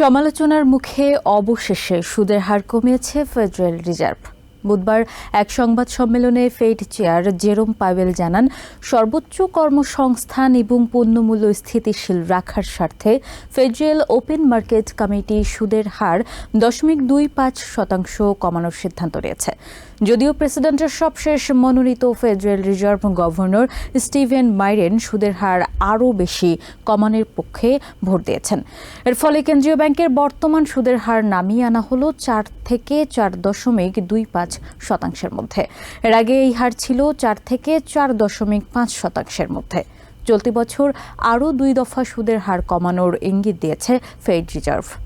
সমালোচনার মুখে অবশেষে সুদের হার কমিয়েছে ফেডারেল রিজার্ভ। বুধবার এক সংবাদ সম্মেলনে ফেড চেয়ার জেরোম পাওয়েল জানান, সর্বোচ্চ কর্মসংস্থান এবং পণ্যমূল্য স্থিতিশীল রাখার স্বার্থে ফেডারেল ওপেন মার্কেট কমিটি সুদের হার দশমিক দুই পাঁচ শতাংশ কমানোর সিদ্ধান্ত নিয়েছে। যদিও প্রেসিডেন্টের সবশেষ মনোনীত federal reserve governor Steven Miran সুদের হার আরও বেশি কমানোর পক্ষে ভোট দিয়েছেন। এর ফলে কেন্দ্রীয় ব্যাংকের বর্তমান সুদের হার নামিয়ে আনা হলো চার থেকে চার দশমিক দুই পাঁচ শতাংশের মধ্যে। এর আগে এই হার ছিল চার থেকে চার দশমিক পাঁচ শতাংশের মধ্যে। চলতি বছর আরও দুই দফা সুদের হার কমানোর ইঙ্গিত দিয়েছে ফেড রিজার্ভ।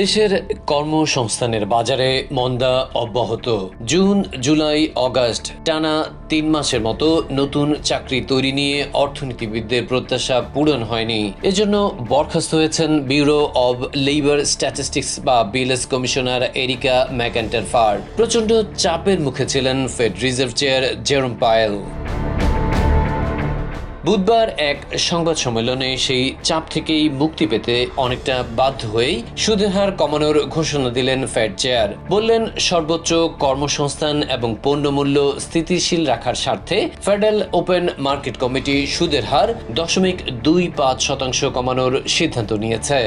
দেশের কর্মসংস্থানের বাজারে মন্দা অব্যাহত। জুন, জুলাই, অগাস্ট টানা তিন মাসের মতো নতুন চাকরি তৈরি নিয়ে অর্থনীতিবিদদের প্রত্যাশা পূরণ হয়নি। এজন্য বরখাস্ত হয়েছেন ব্যুরো অব লেবার স্ট্যাটিস্টিক্স বা BLS commissioner Erika McEntarfer প্রচণ্ড চাপের মুখে ছিলেন Fed reserve chair Jerome Powell বুধবার এক সংবাদ সম্মেলনে সেই চাপ থেকেই মুক্তি পেতে অনেকটা বাধ্য হয়েই সুদের হার কমানোর ঘোষণা দিলেন ফেড চেয়ার বললেন, সর্বোচ্চ কর্মসংস্থান এবং পণ্যমূল্য স্থিতিশীল রাখার স্বার্থে ফেডারেল ওপেন মার্কেট কমিটি সুদের হার দশমিক দুই পাঁচ শতাংশ কমানোর সিদ্ধান্ত নিয়েছে।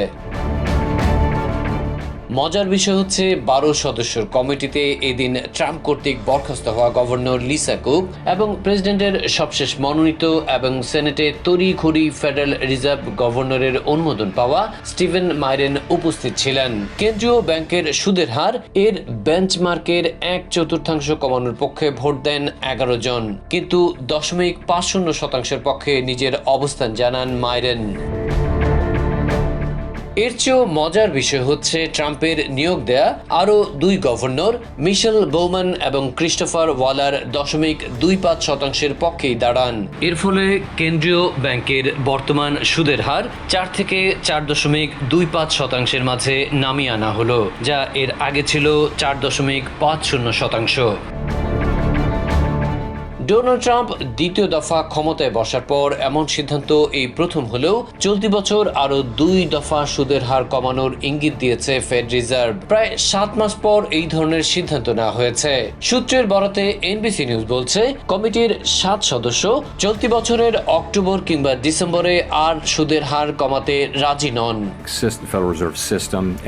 মজার বিষয় হচ্ছে বারো সদস্যের কমিটিতে এদিন ট্রাম্প কর্তৃক বরখাস্ত হওয়া গভর্নর লিসা কুক এবং প্রেসিডেন্টের সবশেষ মনোনীত এবং সেনেটে তড়িঘড়ি ফেডারেল রিজার্ভ গভর্নরের অনুমোদন পাওয়া স্টিভেন মাইরেন উপস্থিত ছিলেন। কেন্দ্রীয় ব্যাংকের সুদের হার, এর বেঞ্চমার্কের এক চতুর্থাংশ কমানোর পক্ষে ভোট দেন এগারো জন। কিন্তু দশমিক পাঁচ শূন্য শতাংশের পক্ষে নিজের অবস্থান জানান মাইরেন। এর চেয়েও মজার বিষয় হচ্ছে ট্রাম্পের নিয়োগ দেয়া আরও দুই গভর্নর, মিশেল বৌমান এবং ক্রিস্টোফার ওয়ালার দশমিক দুই পাঁচ শতাংশের পক্ষেই দাঁড়ান। এর ফলে কেন্দ্রীয় ব্যাংকের বর্তমান সুদের হার চার থেকে চার দশমিক দুই পাঁচ শতাংশের মাঝে নামিয়ে আনা হলো, যা এর আগে ছিল চার দশমিক পাঁচ শূন্য শতাংশ। ডোনাল্ড ট্রাম্প দ্বিতীয় দফা ক্ষমতায় বসার পর এমন সিদ্ধান্ত এই প্রথম হলেও চলতি বছর আরও দুই দফা সুদের হার কমানোর ইঙ্গিত দিয়েছে ফেড রিজার্ভ প্রায় সাত মাস পর এই ধরনের সিদ্ধান্ত নেওয়া হয়েছে সূত্রের বরাতে এনবিসি নিউজ বলছে কমিটির সাত সদস্য চলতি বছরের অক্টোবর কিংবা ডিসেম্বরে আর সুদের হার কমাতে রাজি নন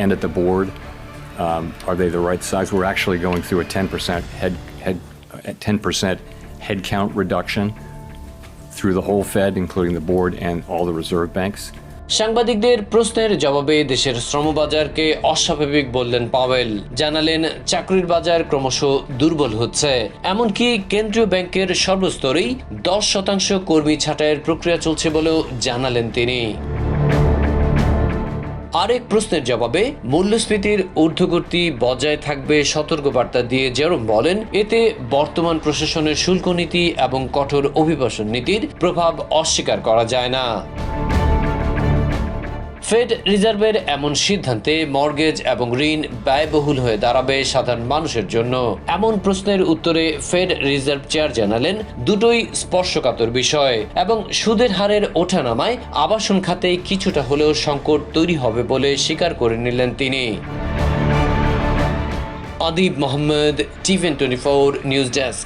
at. Um, are they the right size? We're actually going through a 10% head head uh, 10% headcount reduction through the whole Fed, including the board and all the reserve banks. সাংবাদিকদের প্রশ্নের জবাবে দেশের শ্রমবাজারকে অস্বাভাবিক বললেন পাওয়েল। জানালেন চাকরির বাজার ক্রমশ দুর্বল হচ্ছে। এমনকি কেন্দ্রীয় ব্যাংকের সর্বস্তরেই দশ শতাংশ কর্মী ছাঁটাইয়ের প্রক্রিয়া চলছে বলেও জানালেন তিনি। আরেক প্রশ্নের জবাবে মূল্যস্ফীতির ঊর্ধ্বগতি বজায় থাকবে সতর্কবার্তা দিয়ে জেরম বলেন, এতে বর্তমান প্রশাসনের শুল্ক নীতি এবং কঠোর অভিবাসন নীতির প্রভাব অস্বীকার করা যায় না। ফেড রিজার্ভের এমন সিদ্ধান্তে মর্গেজ এবং ঋণ ব্যয়বহুল হয়ে দাঁড়াবে সাধারণ মানুষের জন্য। এমন প্রশ্নের উত্তরে ফেড রিজার্ভ চেয়ার জানালেন, দুটোই স্পর্শকাতর বিষয় এবং সুদের হারের ওঠানামায় আবাসন খাতে কিছুটা হলেও সংকট তৈরি হবে বলে স্বীকার করে নিলেন তিনি। Adib Mohammad টিভেন twenty four news desk.